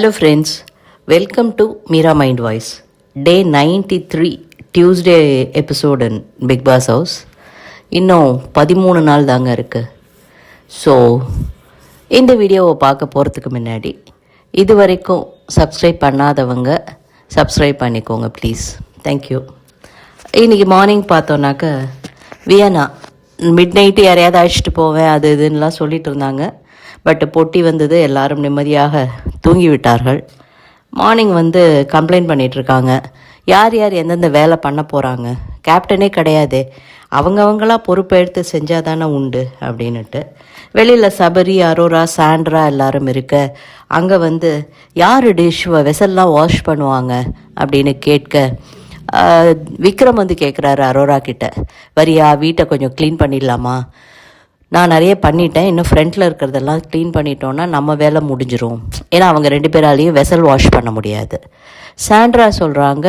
Hello friends welcome to Meera mind voice day ninety three Tuesday episode Bigg Boss house இன்னும் பதிமூணு நாள் தாங்க இருக்குது ஸோ இந்த வீடியோவை பார்க்க போகிறதுக்கு முன்னாடி இது வரைக்கும் சப்ஸ்கிரைப் பண்ணாதவங்க சப்ஸ்கிரைப் பண்ணிக்கோங்க ப்ளீஸ் தேங்க்யூ இன்றைக்கி மார்னிங் பார்த்தோன்னாக்க வியனா மிட் நைட்டு யாரையாவது அழைச்சிட்டு போவேன் அது இதுன்னெலாம் சொல்லிட்டு இருந்தாங்க. பட் பொட்டி வந்தது எல்லாரும் நிம்மதியாக தூங்கி விட்டார்கள் மார்னிங் வந்து கம்ப்ளைண்ட் பண்ணிகிட்ருக்காங்க யார் யார் எந்தெந்த வேலை பண்ண போகிறாங்க கேப்டனே கிடையாதே. அவங்கவங்களா பொறுப்பெடுத்து செஞ்சால் தானே உண்டு அப்படின்னுட்டு. வெளியில் சபரி அரோரா சாண்ட்ரா எல்லாரும் இருக்க. அங்கே வந்து யார் டிஷ் வெசல்லாம் வாஷ் பண்ணுவாங்க அப்படின்னு கேட்க விக்ரம் வந்து கேட்குறாரு அரோரா கிட்ட. வரியா வீட்டை கொஞ்சம் க்ளீன் பண்ணிடலாமா? நான் நிறைய பண்ணிட்டேன். இன்னும் ஃப்ரண்ட்டில் இருக்கிறதெல்லாம் க்ளீன் பண்ணிட்டோன்னா நம்ம வேலை முடிஞ்சிடும் ஏன்னா அவங்க ரெண்டு பேராலையும் வெசல் வாஷ் பண்ண முடியாது. சாண்ட்ரா சொல்கிறாங்க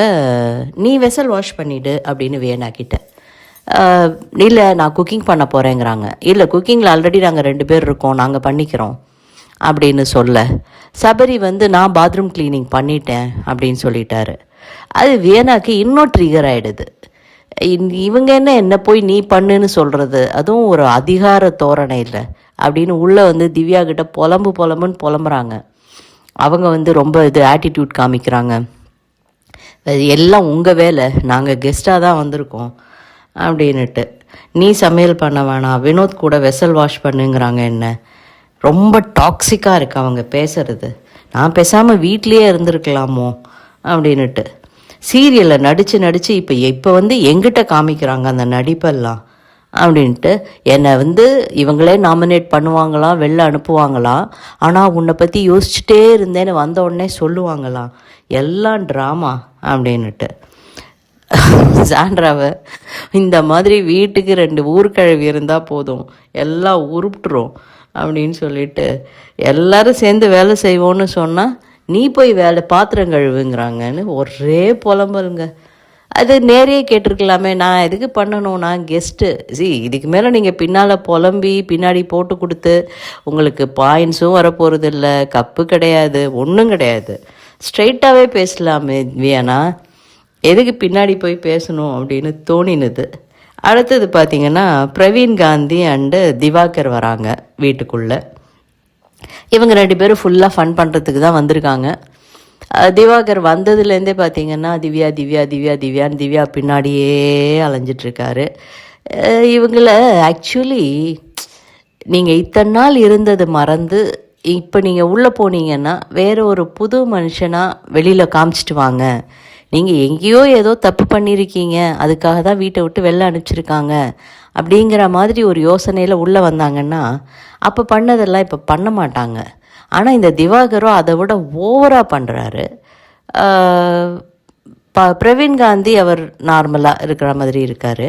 நீ வெசல் வாஷ் பண்ணிவிடு அப்படின்னு வேணாக்கிட்ட இல்லை நான் குக்கிங் பண்ண போகிறேங்கிறாங்க இல்லை குக்கிங்கில் ஆல்ரெடி நாங்கள் ரெண்டு பேர் இருக்கோம். நாங்கள் பண்ணிக்கிறோம் அப்படின்னு சொல்ல. சபரி வந்து நான் பாத்ரூம் க்ளீனிங் பண்ணிட்டேன் அப்படின்னு சொல்லிட்டாரு. அது வேணாக்கு இன்னும் ட்ரிகர் ஆகிடுது இவங்க என்ன என்ன போய் நீ பண்ணுன்னு சொல்கிறது அதுவும் ஒரு அதிகார தோரணை இல்லை. அப்படின்னு உள்ளே வந்து திவ்யா கிட்ட புலம்பு புலம்புன்னு புலம்புறாங்க. அவங்க வந்து ரொம்ப இது ஆட்டிடியூட் காமிக்கிறாங்க. எல்லாம் உங்கள் வேலை. நாங்கள் கெஸ்ட்டாக தான் வந்திருக்கோம். அப்படின்னுட்டு. நீ சமையல் பண்ண வேணாம். வினோத் கூட வெசல் வாஷ் பண்ணுங்கிறாங்க என்ன? ரொம்ப டாக்ஸிக்காக இருக்கு அவங்க பேசுறது. நான் பேசாமல் வீட்லேயே இருந்திருக்கலாமோ? அப்படின்னுட்டு. சீரியலில் நடித்து நடித்து இப்போ இப்போ வந்து எங்கிட்ட காமிக்கிறாங்க அந்த நடிப்பெல்லாம் அப்படின்ட்டு. என்னை வந்து இவங்களே நாமினேட் பண்ணுவாங்களாம் வெளில அனுப்புவாங்களாம் ஆனால் உன்னை பற்றி யோசிச்சுட்டே இருந்தேன்னு வந்த உடனே சொல்லுவாங்களாம் எல்லாம் ட்ராமா அப்படின்னுட்டு. சாண்ட்ராவை இந்த மாதிரி வீட்டுக்கு ரெண்டு ஊர்க்கழுவி இருந்தால் போதும் எல்லாம் உருப்பிட்டுரும் அப்படின்னு சொல்லிட்டு. எல்லாரும் சேர்ந்து வேலை செய்வோன்னு சொன்னால் நீ போய் வேலை பாத்திரம் கழுவுங்கிறாங்கன்னு ஒரே புலம்பலுங்க. அது நேரையே கேட்டிருக்கலாமே நான் எதுக்கு பண்ணணும் நான் கெஸ்ட்டு சி இதுக்கு மேலே நீங்கள் பின்னால் புலம்பி பின்னாடி போட்டு கொடுத்து உங்களுக்கு பாயிண்ட்ஸும் வரப்போகிறது இல்லை கப்பு கிடையாது ஒன்றும் கிடையாது. ஸ்ட்ரைட்டாகவே பேசலாமே வியானா. எதுக்கு பின்னாடி போய் பேசணும் அப்படின்னு தோணினது. அடுத்தது பார்த்தீங்கன்னா பிரவீன் காந்தி அண்டு திவாகர் வராங்க வீட்டுக்குள்ளே. இவங்க ரெண்டு பேரும் ஃபுல்லாக ஃபன் பண்ணுறதுக்கு தான் வந்திருக்காங்க. திவாகர் வந்ததுலேருந்தே பார்த்தீங்கன்னா திவ்யா திவ்யா திவ்யா திவ்யான்னு திவ்யா பின்னாடியே அலைஞ்சிட்ருக்காரு. இவங்கள ஆக்சுவலி நீங்கள் இத்தனை நாள் இருந்தது மறந்து இப்போ நீங்கள் உள்ளே போனீங்கன்னா வேறு ஒரு புது மனுஷனாக வெளியில் காமிச்சிட்டு வாங்க. நீங்கள் எங்கேயோ ஏதோ தப்பு பண்ணியிருக்கீங்க அதுக்காக தான் வீட்டை விட்டு வெளில அனுப்பிச்சிருக்காங்க அப்படிங்கிற மாதிரி ஒரு யோசனையில் உள்ளே வந்தாங்கன்னா அப்போ பண்ணதெல்லாம் இப்போ பண்ண மாட்டாங்க. ஆனால் இந்த திவாகரும் அதை விட ஓவராக பண்ணுறாரு ப பிரவீன் காந்தி அவர் நார்மலாக இருக்கிற மாதிரி இருக்கார்.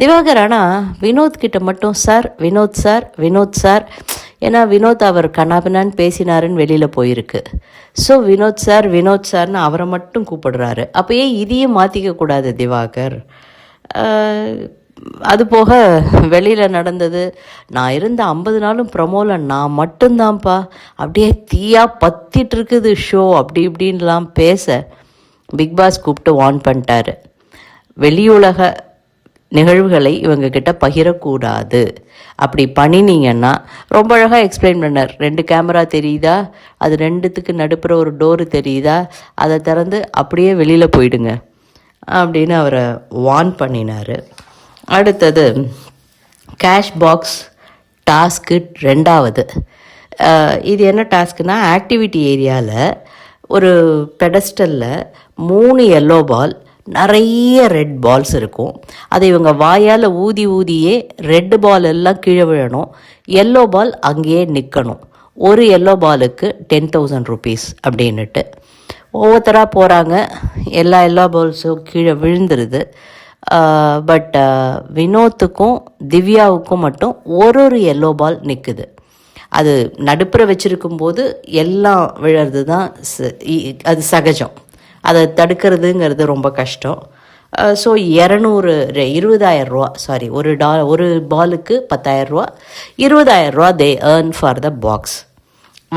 திவாகர் ஆனால் வினோத் கிட்ட மட்டும் sir Vinod sir Vinod sir ஏன்னா வினோத் அவர் கண்ணாபினான்னு பேசினாருன்னு வெளியில் போயிருக்கு. ஸோ வினோத் சார் வினோத் சார்னு அவரை மட்டும் கூப்பிடுறாரு. அப்போ ஏன் இதையும் மாற்றிக்க கூடாது திவாகர்? அது போக வெளியில் நடந்தது நான் இருந்த ஐம்பது நாளும் ப்ரமோவில் நான் மட்டும்தான்ப்பா அப்படியே தீயாக பத்திட்டு இருக்குது ஷோ அப்படி இப்படின்லாம் பேச பிக் பாஸ் கூப்பிட்டு வான் பண்ணிட்டாரு. வெளியுலக நிகழ்வுகளை இவங்கக்கிட்ட பகிரக்கூடாது. அப்படி பண்ணினீங்கன்னா ரொம்ப அழகாக எக்ஸ்பிளைன் பண்ணார். ரெண்டு கேமரா தெரியுதா? அது ரெண்டுத்துக்கு நடுப்புற ஒரு டோரு தெரியுதா? அதை திறந்து அப்படியே வெளியில் போயிடுங்க. அப்படின்னு அவரை வார்ன் பண்ணினார். அடுத்தது கேஷ் பாக்ஸ் டாஸ்க்கு ரெண்டாவது. இது என்ன டாஸ்க்குன்னா ஆக்டிவிட்டி ஏரியாவில் ஒரு பெடஸ்டலில் மூணு எல்லோ பால் நிறைய ரெட் பால்ஸ் இருக்கும். அதை இவங்க வாயால் ஊதி ஊதியே ரெட் பால் எல்லாம் கீழே விழணும். எல்லோ பால் அங்கேயே நிற்கணும் ஒரு எல்லோ பாலுக்கு டென் தௌசண்ட் ருபீஸ் அப்படின்னுட்டு. ஒவ்வொருத்தராக போகிறாங்க எல்லா எல்லோ பால்ஸும் கீழே விழுந்துருது. பட் வினோத்துக்கும் திவ்யாவுக்கும் மட்டும் ஒரு ஒரு எல்லோ பால் நிற்குது அது நடுப்புற வச்சுருக்கும்போது எல்லாம் விழறது தான் ச- அது சகஜம். அதை தடுக்கிறதுங்கிறது ரொம்ப கஷ்டம். ஸோ இரநூறு இருபதாயிரம் ரூபா சாரி ஒரு டா ஒரு பாலுக்கு பத்தாயிரம் ரூபா இருபதாயிரம் ரூபா they earn for the box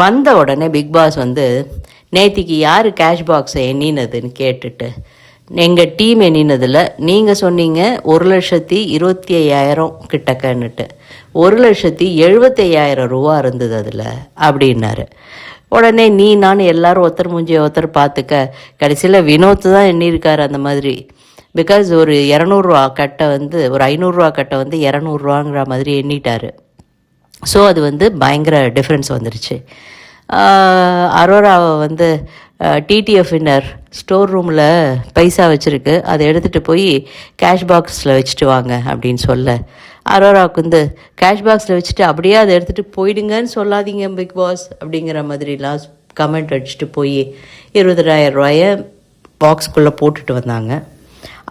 வந்த உடனே பிக் பாஸ் வந்து நேத்திக்கு யார் கேஷ் பாக்ஸை எண்ணினதுன்னு கேட்டுட்டு எங்கள் டீம் எண்ணினதில் நீங்கள் சொன்னீங்க ஒரு லட்சத்தி இருபத்தி ஐயாயிரம் கிட்டக்கன்னுட்டு. ஒரு லட்சத்தி எழுபத்தி ஐயாயிரம் ரூபா இருந்தது அதில் அப்படின்னாரு. உடனே நீ நான் எல்லாரும் ஒருத்தர் மூஞ்சி ஒருத்தர் பார்த்துக்க. கடைசியில் வினோத் தான் எண்ணியிருக்காரு அந்த மாதிரி. பிகாஸ் ஒரு இரநூறுவா கட்டை வந்து ஒரு ஐநூறுரூவா கட்டை வந்து இரநூறுவாங்கிற மாதிரி எண்ணிட்டார். ஸோ அது வந்து பயங்கர டிஃப்ரென்ஸ் வந்துருச்சு. அரோராவை வந்து டிடிஎஃப் ஸ்டோர் ரூமில் பைசா வச்சுருக்கு. அதை எடுத்துகிட்டு போய் கேஷ் பாக்ஸில் வச்சுட்டு வாங்க அப்படின்னு சொல்ல. அரோராவுக்கு வந்து கேஷ் பாக்ஸில் வச்சுட்டு அப்படியே அதை எடுத்துகிட்டு போயிடுங்கன்னு சொல்லாதீங்க பிக் பாஸ் அப்படிங்கிற மாதிரிலாம் கமெண்ட் அடிச்சுட்டு போய் இருபதாயிரம் ரூபாய பாக்ஸ்குள்ளே போட்டுட்டு வந்தாங்க.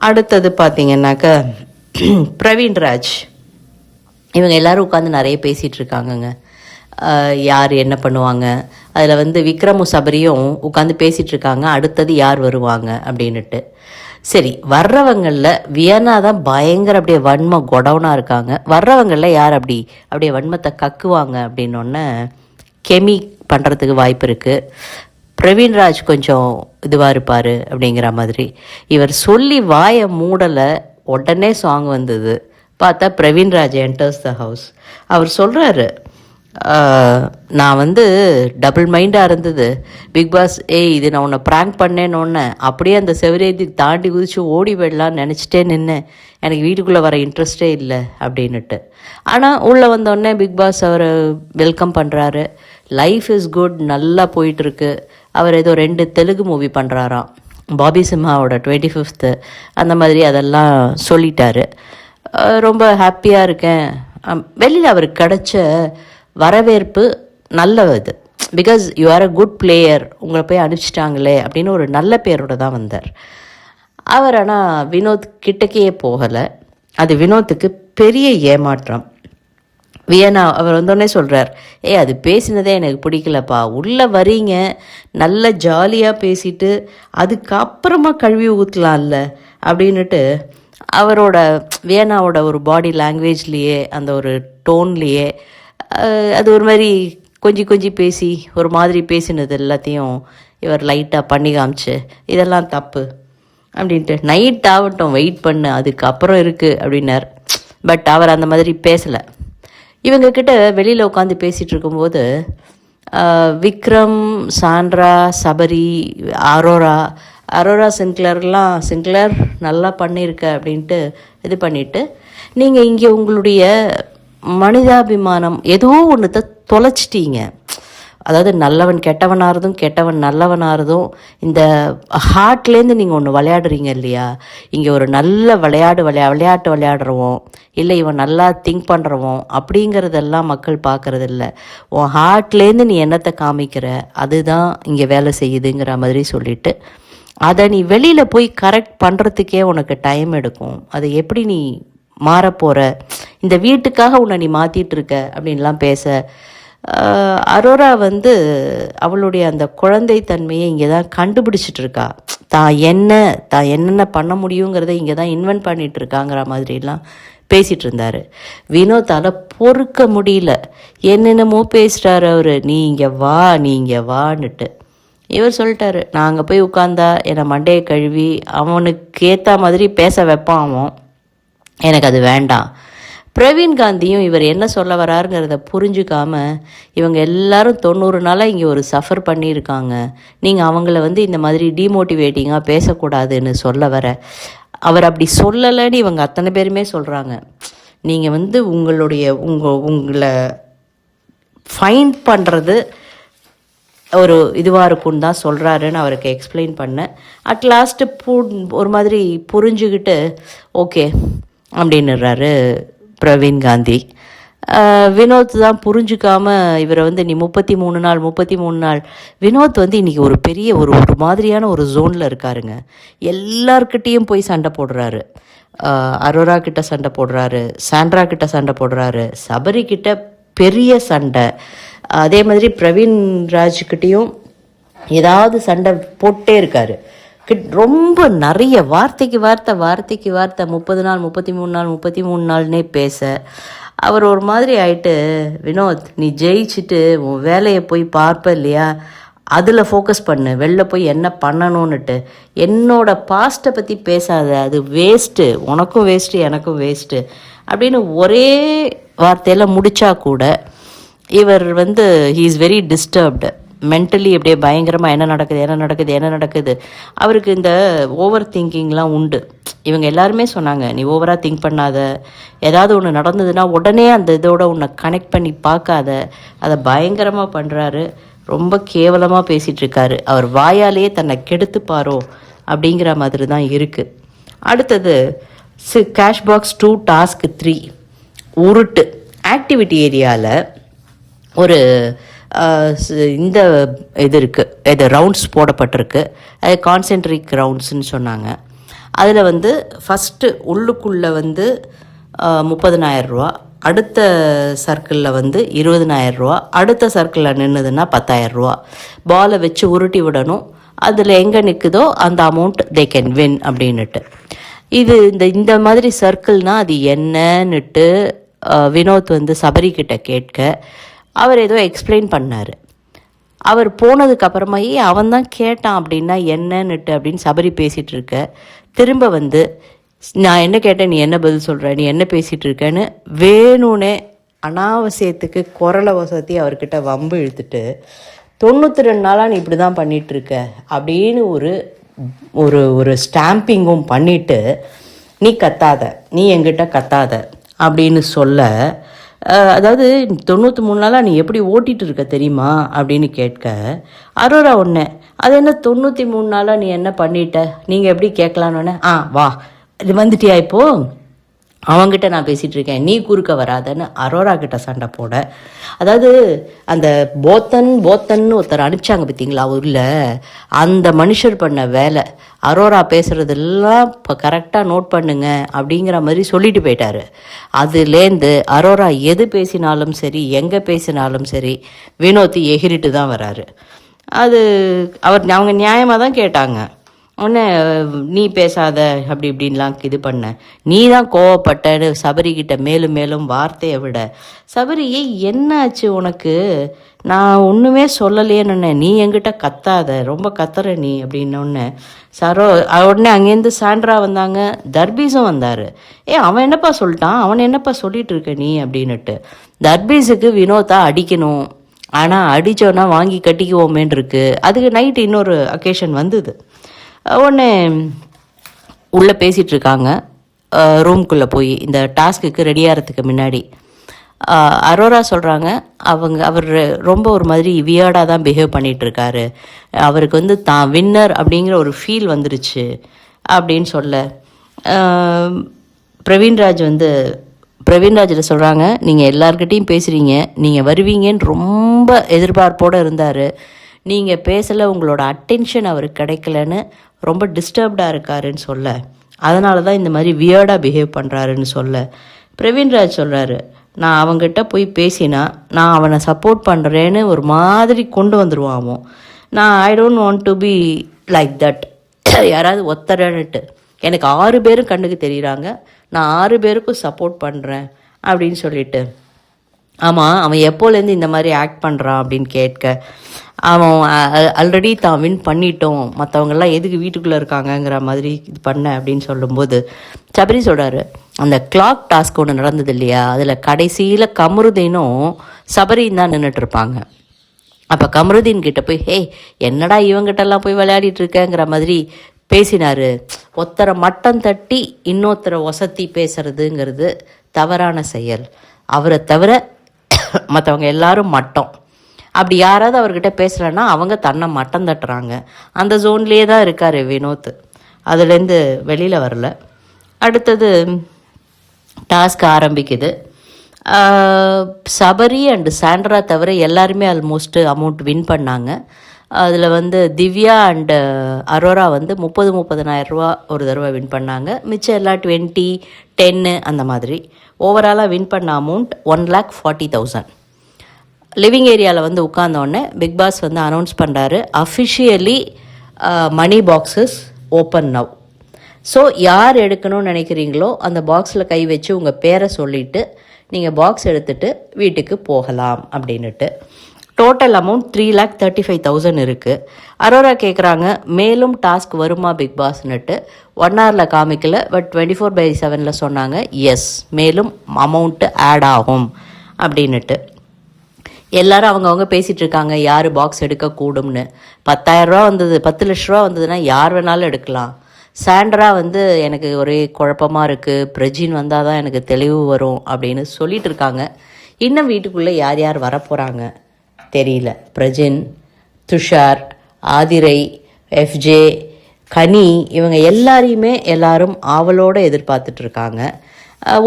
அடுத்தது பார்த்தீங்கன்னாக்கா பிரவீன்ராஜ் இவங்க எல்லாரும் உட்காந்து நிறைய பேசிகிட்டு இருக்காங்கங்க. யார் என்ன பண்ணுவாங்க? அதில் வந்து விக்ரமும் சபரியும் உட்காந்து பேசிகிட்டு இருக்காங்க. அடுத்தது யார் வருவாங்க? அப்படின்ட்டு சரி வர்றவங்களில் வியன்னா தான் பயங்கர அப்படியே வன்ம கொடவுனாக இருக்காங்க. வர்றவங்களில் யார் அப்படி? அப்படியே வன்மத்தை கக்குவாங்க அப்படின்னொன்னே கெமி பண்ணுறதுக்கு வாய்ப்பு இருக்குது பிரவீன்ராஜ் கொஞ்சம் இதுவாக இருப்பார் அப்படிங்கிற மாதிரி. இவர் சொல்லி வாயை மூடலை உடனே சாங் வந்தது. பார்த்தா பிரவீன்ராஜ் என்டர்ஸ் த ஹவுஸ் அவர் சொல்கிறாரு நான் வந்து டபுள் மைண்டாக இருந்தது. பிக் பாஸ் ஏய் இது நான் உன்னை ப்ராங்க் பண்ணேன்னு அப்படியே அந்த செவரேதி தாண்டி குதிச்சு ஓடி போயிடலான்னு நினச்சிட்டே நின்னேன். எனக்கு வீட்டுக்குள்ளே வர இன்ட்ரெஸ்டே இல்லை அப்படின்னுட்டு. ஆனால் உள்ளே வந்தோடனே பிக் பாஸ் அவரை வெல்கம் பண்ணுறாரு லைஃப் இஸ் குட் நல்லா போயிட்டுருக்கு. அவர் ஏதோ ரெண்டு தெலுங்கு மூவி பண்ணுறாராம் பாபி சிம்ஹாவோட டுவெண்ட்டி ஃபிஃப்த்து அந்த மாதிரி அதெல்லாம் சொல்லிட்டாரு. ரொம்ப ஹாப்பியாக இருக்கேன். வெளியில் அவருக்கு கிடச்ச வரவேற்பு நல்ல இது. Because you are a good player உங்களை போய் அனுப்பிச்சிட்டாங்களே அப்படின்னு ஒரு நல்ல பேரோட தான் வந்தார். அவர் ஆனால் வினோத் கிட்டக்கே போகலை. அது வினோத்துக்கு பெரிய ஏமாற்றம். வியனா அவர் வந்தோடனே சொல்கிறார் ஏ அது பேசினதே எனக்கு பிடிக்கலப்பா. உள்ளே வரீங்க நல்ல ஜாலியாக பேசிட்டு அதுக்கப்புறமா கழுவி ஊற்றலாம்ல அப்படின்னுட்டு அவரோட வியனாவோட ஒரு பாடி லாங்குவேஜ்லேயே அந்த ஒரு டோன்லேயே அது ஒரு மாதிரி கொஞ்சி கொஞ்சி பேசி ஒரு மாதிரி பேசினது எல்லாத்தையும் இவர் லைட்டாக பண்ணி காமிச்சு இதெல்லாம் தப்பு அப்படின்ட்டு. நைட் ஆகட்டும் வெயிட் பண்ணு அதுக்கப்புறம் இருக்குது அப்படின்னார். பட் அவர் அந்த மாதிரி பேசலை. இவங்கக்கிட்ட வெளியில் உட்காந்து பேசிகிட்டு இருக்கும்போது Vikram Sandra Sabari Aurora Aurora சின்க்ளர்லாம் Sinclair நல்லா பண்ணியிருக்க அப்படின்ட்டு இது பண்ணிவிட்டு நீங்கள் இங்கே உங்களுடைய மனிதாபிமானம் ஏதோ ஒன்றத்தை தொலைச்சிட்டீங்க. அதாவது நல்லவன் கெட்டவனாகிறதும் கெட்டவன் நல்லவனாகிறதும் இந்த ஹார்ட்லேருந்து நீங்கள் ஒன்று விளையாடுறீங்க இல்லையா? இங்கே ஒரு நல்ல விளையாடு விளையா விளையாட்டு விளையாடுறவோம் இல்லை இவன் நல்லா திங்க் பண்ணுறவோம் அப்படிங்கிறதெல்லாம் மக்கள் பார்க்குறது இல்லை உன் ஹார்ட்லேருந்து நீ என்னத்தை காமிக்கிற? அதுதான் இங்கே வேலை செய்யுதுங்கிற மாதிரி சொல்லிட்டு அதை நீ வெளியில் போய் கரெக்ட் பண்ணுறதுக்கே உனக்கு டைம் எடுக்கும். அதை எப்படி நீ மாறப்போகிற இந்த வீட்டுக்காக உன்னை நீ மாற்றிட்டு இருக்க அப்படின்லாம் பேச. அரோரா வந்து அவளுடைய அந்த குழந்தை தன்மையை இங்கே தான் கண்டுபிடிச்சிட்டு இருக்கா. தான் என்ன தான் என்னென்ன பண்ண முடியுங்கிறத இங்கே தான் இன்வென்ட் பண்ணிட்டு இருக்காங்கிற மாதிரிலாம் பேசிகிட்டு இருந்தார். வினோத்தால் பொறுக்க முடியல. என்னென்னமோ பேசுகிறாரு அவர். நீ இங்கே வா நீ இங்கே வான்னுட்டு. இவர் சொல்லிட்டாரு நான் அங்கே போய் உட்காந்தா என்னை மண்டையை கழுவி அவனுக்கு ஏற்ற மாதிரி பேச வைப்பான் அவன். எனக்கு அது வேண்டாம். பிரவீன் காந்தியும் இவர் என்ன சொல்ல வராருங்கிறத புரிஞ்சுக்காம இவங்க எல்லாரும் தொண்ணூறு நாளாக இங்கே ஒரு சஃபர் பண்ணியிருக்காங்க. நீங்கள் அவங்கள வந்து இந்த மாதிரி டிமோட்டிவேட்டிங்காக பேசக்கூடாதுன்னு சொல்ல வர. அவர் அப்படி சொல்லலைன்னு இவங்க அத்தனை பேருமே சொல்கிறாங்க நீங்கள் வந்து உங்களுடைய உங்கள் உங்களை ஃபைன் பண்ணுறது ஒரு இதுவாக இருக்கும்னு தான் சொல்கிறாருன்னு அவருக்கு எக்ஸ்பிளைன் பண்ணேன். அட் லாஸ்ட்டு ஒரு மாதிரி புரிஞ்சுக்கிட்டு ஓகே அப்படின்னுறாரு பிரவீன் காந்தி. வினோத் தான் புரிஞ்சுக்காம இவரை வந்து நீ முப்பத்தி மூணு நாள் முப்பத்தி மூணு நாள். வினோத் வந்து இன்றைக்கி ஒரு பெரிய ஒரு ஒரு மாதிரியான ஒரு ஜோனில் இருக்காருங்க. எல்லார்கிட்டேயும் போய் சண்டை போடுறாரு. அரோரா கிட்ட சண்டை போடுறாரு சாண்ட்ரா கிட்ட சண்டை போடுறாரு சபரி கிட்ட பெரிய சண்டை. அதே மாதிரி பிரவீன் ராஜ்கிட்டேயும் ஏதாவது சண்டை போட்டே இருக்காரு. ரொம்ப நிறைய வார்த்தைக்கு வார்த்தை வார்த்தைக்கு வார்த்தை முப்பது நாள் முப்பத்தி மூணு நாள் முப்பத்தி மூணு நாள்னே பேச. அவர் ஒரு மாதிரி ஆயிட்டு வினோத் நீ ஜெயிச்சுட்டு உன் வேலையை போய் பார்ப்ப இல்லையா? அதில் ஃபோக்கஸ் பண்ணு. வெளில போய் என்ன பண்ணணும்னுட்டு. என்னோட பாஸ்ட்டை பற்றி பேசாத. அது வேஸ்ட்டு உனக்கும் வேஸ்ட்டு எனக்கும் வேஸ்ட்டு அப்படின்னு ஒரே வார்த்தையில் முடித்தா கூட இவர் வந்து he is very disturbed mentally அப்படியே பயங்கரமாக என்ன நடக்குது என்ன நடக்குது என்ன நடக்குது. அவருக்கு இந்த ஓவர் திங்கிங்லாம் உண்டு. இவங்க எல்லாருமே சொன்னாங்க நீ ஓவராக திங்க் பண்ணாத. ஏதாவது ஒன்று நடந்ததுன்னா உடனே அந்த இதோட உன்னை கனெக்ட் பண்ணி பார்க்காத. அதை பயங்கரமாக பண்ணுறாரு ரொம்ப கேவலமாக பேசிகிட்ருக்காரு அவர் வாயாலேயே தன்னை கெடுத்துப்பாரோ அப்படிங்கிற மாதிரி தான் இருக்குது அடுத்தது C cash box two task three உருட்டு ஆக்டிவிட்டி ஏரியாவில் ஒரு இந்த இது இருக்குது இது ரவுண்ட்ஸ் போடப்பட்டிருக்கு. அது கான்சென்ட்ரிக் ரவுண்ட்ஸ்னு சொன்னாங்க. அதில் வந்து ஃபஸ்ட்டு உள்ளுக்குள்ளே வந்து முப்பதினாயிரரூவா அடுத்த சர்க்கிளில் வந்து இருபதினாயிரரூவா அடுத்த சர்க்கிளில் நின்றுதுன்னா பத்தாயிரரூவா பாலை வச்சு உருட்டி விடணும். அதில் எங்கே நிற்குதோ அந்த அமௌண்ட் தே கேன் வின் அப்படின்னுட்டு. இது இந்த இந்த மாதிரி சர்க்கிள்னால் அது என்னன்னுட்டு வினோத் வந்து சபரி கேட்க அவர் ஏதோ எக்ஸ்பிளைன் பண்ணார். அவர் போனதுக்கு அப்புறமாயே அவன் தான் கேட்டான் அப்படின்னா என்னன்னுட்டு அப்படின்னு சபரி பேசிகிட்டு இருக்க. திரும்ப வந்து நான் என்ன கேட்டேன் நீ என்ன பதில் சொல்கிற நீ என்ன பேசிகிட்டு இருக்கேன்னு வேணும்னே அனாவசியத்துக்கு குரலை வசதி அவர்கிட்ட வம்பு இழுத்துட்டு தொண்ணூற்றி ரெண்டு நாளாக நீ இப்படி தான் பண்ணிகிட்ருக்க அப்படின்னு ஒரு ஒரு ஒரு ஸ்டாம்பிங்கும் பண்ணிவிட்டு நீ கத்தாத நீ எங்கிட்ட கத்தாத அப்படின்னு சொல்ல அதாவது தொண்ணூற்றி மூணு நாளாக நீ எப்படி ஓட்டிகிட்டு இருக்க தெரியுமா அப்படின்னு கேட்க அரோரா ஒன்று அது என்ன தொண்ணூற்றி மூணு நாளாக நீ என்ன பண்ணிட்ட? நீங்கள் எப்படி கேட்கலான்னு ஆ வா இது வந்துட்டியா இப்போது அவங்ககிட்ட நான் பேசிகிட்டு இருக்கேன் நீ குறுக்க வராதன்னு அரோரா கிட்ட சண்டை போட. அதாவது அந்த போத்தன் போத்தன்னு ஒருத்தர் அனுப்பிச்சாங்க பார்த்தீங்களா ஊரில்? அந்த மனுஷர் பண்ண வேலை. அரோரா பேசுகிறதெல்லாம் இப்போ கரெக்டாக நோட் பண்ணுங்க அப்படிங்கிற மாதிரி சொல்லிட்டு போயிட்டாரு. அதுலேருந்து அரோரா எது பேசினாலும் சரி எங்கே பேசினாலும் சரி வினோத் எகிரிட்டு தான் வராரு. அது அவர் அவங்க நியாயமாக தான் கேட்டாங்க. உடனே நீ பேசாத அப்படி இப்படின்லாம் இது பண்ண. நீ தான் கோவப்பட்டன்னு சபரிக்கிட்ட மேலும் மேலும் வார்த்தையை விட. சபரி ஏய் என்னாச்சு உனக்கு? நான் ஒன்றுமே சொல்லலையேன்னு நீ என்கிட்ட கத்தாத. ரொம்ப கத்துற நீ அப்படின்னொன்னே. சரோ உடனே அங்கேருந்து சாண்ட்ரா வந்தாங்க. தர்பீஸும் வந்தார். ஏ அவன் என்னப்பா சொல்லிட்டான்? அவன் என்னப்பா சொல்லிட்டு இருக்க நீ? அப்படின்னுட்டு. தர்பீஸுக்கு வினோதா அடிக்கணும். ஆனால் அடித்தோன்னா வாங்கி கட்டிக்குவோமேன்னு இருக்கு. அதுக்கு நைட்டு இன்னொரு அக்கேஷன் வந்தது. உடனே உள்ளே பேசிகிட்டு இருக்காங்க. ரூம்குள்ளே போய் இந்த டாஸ்க்குக்கு ரெடி ஆகிறதுக்கு முன்னாடி அரோரா சொல்கிறாங்க அவங்க அவர் ரொம்ப ஒரு மாதிரி வியர்டாக தான் பிஹேவ் பண்ணிகிட்ருக்காரு அவருக்கு வந்து தான் வின்னர் அப்படிங்கிற ஒரு ஃபீல் வந்துருச்சு அப்படின்னு சொல்ல. பிரவீன்ராஜ் வந்து பிரவீன்ராஜில் சொல்கிறாங்க நீங்கள் எல்லார்கிட்டேயும் பேசுகிறீங்க நீங்கள் வருவீங்கன்னு ரொம்ப எதிர்பார்ப்போடு இருந்தார். நீங்கள் பேசலை உங்களோட அட்டென்ஷன் அவருக்கு கிடைக்கலன்னு ரொம்ப டிஸ்டர்ப்டாக இருக்காருன்னு சொல்ல. அதனால தான் இந்த மாதிரி வியர்டாக பிஹேவ் பண்ணுறாருன்னு சொல்ல. பிரவீன்ராஜ் சொல்கிறாரு நான் அவங்ககிட்ட போய் பேசினா நான் அவனை சப்போர்ட் பண்ணுறேன்னு ஒரு மாதிரி கொண்டு வந்துடுவான் அவன். நான் I don't want to be like that யாராவது ஒத்தரன்னுட்டு. எனக்கு ஆறு பேரும் கண்ணுக்கு தெரியுறாங்க. நான் ஆறு பேருக்கும் சப்போர்ட் பண்ணுறேன் அப்படின்னு சொல்லிட்டு. ஆமாம் அவன் எப்போலேருந்து இந்த மாதிரி ஆக்ட் பண்ணுறான் அப்படின்னு கேட்க அவன் ஆல்ரெடி தான் வின் பண்ணிட்டோம். மற்றவங்கெல்லாம் எதுக்கு வீட்டுக்குள்ளே இருக்காங்கங்கிற மாதிரி இது பண்ண அப்படின்னு சொல்லும்போது சபரி சொல்கிறாரு அந்த கிளாக் டாஸ்க் ஒன்று நடந்தது இல்லையா? அதில் கடைசியில் கமருதீனும் சபரியும் தான் நின்றுட்டு இருப்பாங்க. அப்போ கமருதீன் கிட்ட போய் ஹே என்னடா இவங்கிட்டலாம் போய் விளையாடிட்டு இருக்கேங்கிற மாதிரி பேசினாரு. ஒருத்தரை மட்டம் தட்டி இன்னொருத்தரை ஒசத்தி பேசுறதுங்கிறது தவறான செயல். அவரை தவிர மற்றவங்க எல்லாரும் மட்டம். அப்படி யாராவது அவர்கிட்ட பேசலைன்னா அவங்க தன்னை மட்டம் தட்டுறாங்க. அந்த ஜோன்லேயே தான் இருக்கார் வினோத். அதுலேருந்து வெளியில் வரல. அடுத்தது டாஸ்க் ஆரம்பிக்குது. சபரி அண்டு சாண்ட்ரா தவிர எல்லாருமே ஆல்மோஸ்ட்டு அமௌண்ட் வின் பண்ணாங்க. அதில் வந்து திவ்யா அண்டு அரோரா வந்து முப்பது முப்பதனாயிரம் ரூபா ஒரு தடவை வின் பண்ணாங்க. மிச்சம் எல்லாம் டுவெண்ட்டி டென்னு அந்த மாதிரி. ஓவராலாக வின் பண்ண amount one lakh forty thousand. Living ஏரியாவில் வந்து உட்காந்தோடனே பிக் பாஸ் வந்து அனௌன்ஸ் பண்ணுறாரு officially money boxes open now so யார் எடுக்கணும்னு நினைக்கிறீங்களோ அந்த பாக்ஸில் கை வச்சு உங்கள் பேரை சொல்லிவிட்டு நீங்கள் பாக்ஸ் எடுத்துகிட்டு வீட்டுக்கு போகலாம் அப்படின்னுட்டு. Total amount three lakh thirty five thousand இருக்குது அரோரா கேட்குறாங்க மேலும் டாஸ்க் வருமா பிக் பாஸ்னுட்டு. ஒன் ஹவரில் காமிக்கல பட் டுவெண்ட்டி ஃபோர் பை செவனில் சொன்னாங்க எஸ் மேலும் அமௌண்ட்டு ஆட் ஆகும் அப்படின்னுட்டு. எல்லாரும் அவங்கவுங்க பேசிகிட்டு இருக்காங்க யார் பாக்ஸ் எடுக்கக்கூடும்னு. பத்தாயிரரூவா வந்தது பத்து லட்ச ரூபா வந்ததுன்னா யார் வேணாலும் எடுக்கலாம். சாண்ட்ரா வந்து எனக்கு ஒரே குழப்பமாக இருக்குது பிரஜின் வந்தால் தான் எனக்கு தெளிவு வரும் அப்படின்னு சொல்லிட்டு இருக்காங்க. இன்னும் வீட்டுக்குள்ளே யார் யார் வரப்போகிறாங்க தெரியல. பிரஜின் துஷார் ஆதிரை எஃப்ஜே கனி இவங்க எல்லாரையுமே எல்லாரும் ஆவலோடு எதிர்பார்த்துட்டு இருக்காங்க.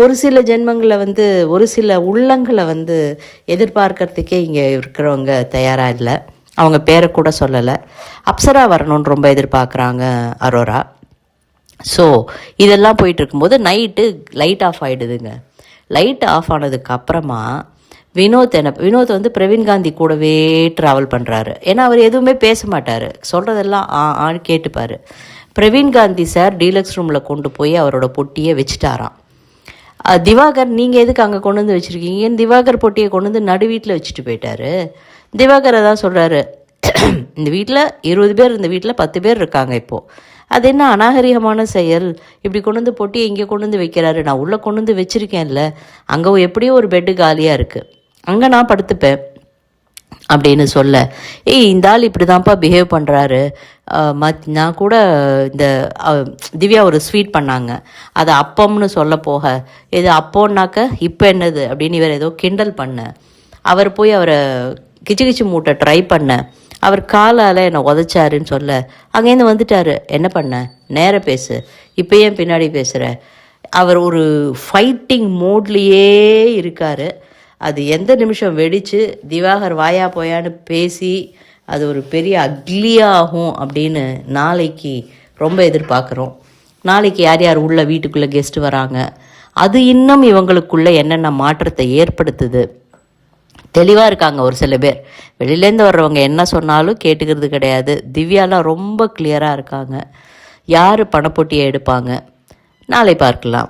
ஒரு சில ஜென்மங்களை வந்து ஒரு சில உள்ளங்களை வந்து எதிர்பார்க்கறதுக்கே இங்கே இருக்கிறவங்க தயாராக இல்லை. அவங்க பேரை கூட சொல்லலை. அப்சரா வரணும்னு ரொம்ப எதிர்பார்க்குறாங்க அரோரா. ஸோ இதெல்லாம் போயிட்டு இருக்கும்போது நைட்டு லைட் ஆஃப் ஆகிடுதுங்க லைட் ஆஃப் ஆனதுக்கு அப்புறமா வினோத் என்ன வினோத் வந்து பிரவீன் காந்தி கூடவே ட்ராவல் பண்ணுறாரு ஏன்னா அவர் எதுவுமே பேச மாட்டார். சொல்கிறதெல்லாம் ஆ ஆன்னு கேட்டுப்பார். பிரவீன் காந்தி சார் டீலக்ஸ் ரூமில் கொண்டு போய் அவரோட பொட்டியை வச்சுட்டாராம். திவாகர் நீங்கள் எதுக்கு அங்கே கொண்டு வந்து வச்சுருக்கீங்கன்னு திவாகர் பொட்டியை கொண்டு வந்து நடு வீட்டில் வச்சுட்டு போயிட்டாரு? திவாகர் தான் சொல்கிறாரு இந்த வீட்டில் இருபது பேர் இந்த வீட்டில் பத்து பேர் இருக்காங்க இப்போது அது என்ன அநாகரிகமான செயல்? இப்படி கொண்டு வந்து பொட்டியை இங்கே கொண்டு வந்து வைக்கிறாரு. நான் உள்ளே கொண்டு வந்து வச்சுருக்கேன்ல. அங்கே எப்படியோ ஒரு பெட்டு காலியாக இருக்குது அங்கே நான் படுத்துப்பேன் அப்படின்னு சொல்ல. ஏய் இந்த ஆள் இப்படி தான்ப்பா பிஹேவ் பண்ணுறாரு மத் நான் கூட இந்த திவ்யா ஒரு ஸ்வீட் பண்ணாங்க. அது அப்பம்னு சொல்ல போக. இது அப்போன்னாக்க இப்போ என்னது அப்படின்னு இவர் ஏதோ கிண்டல் பண்ண. அவர் போய் அவரை கிச்சு கிச்சு மூட்டை ட்ரை பண்ண. அவர் காலால் என்னை உதச்சாருன்னு சொல்ல. அங்கேருந்து வந்துட்டாரு. என்ன பண்ண? நேர பேசு. இப்போ ஏன் பின்னாடி பேசுகிற அவர் ஒரு ஃபைட்டிங் மோட்லேயே இருக்காரு. அது எந்த நிமிஷம் வெடித்து திவாகர் வாயா போயான்னு பேசி அது ஒரு பெரிய அக்லியாகும் அப்படின்னு நாளைக்கு ரொம்ப எதிர்பார்க்குறோம். நாளைக்கு யார் யார் உள்ள வீட்டுக்குள்ளே கெஸ்ட் வராங்க? அது இன்னும் இவங்களுக்குள்ளே என்னென்ன மாற்றத்தை ஏற்படுத்துது? தெளிவாக இருக்காங்க ஒரு சில பேர். வெளியிலேருந்து வர்றவங்க என்ன சொன்னாலும் கேட்டுக்கிறது கிடையாது. திவ்யாலாம் ரொம்ப கிளியராக இருக்காங்க. யார் பணப்போட்டியை எடுப்பாங்க? நாளை பார்க்கலாம்.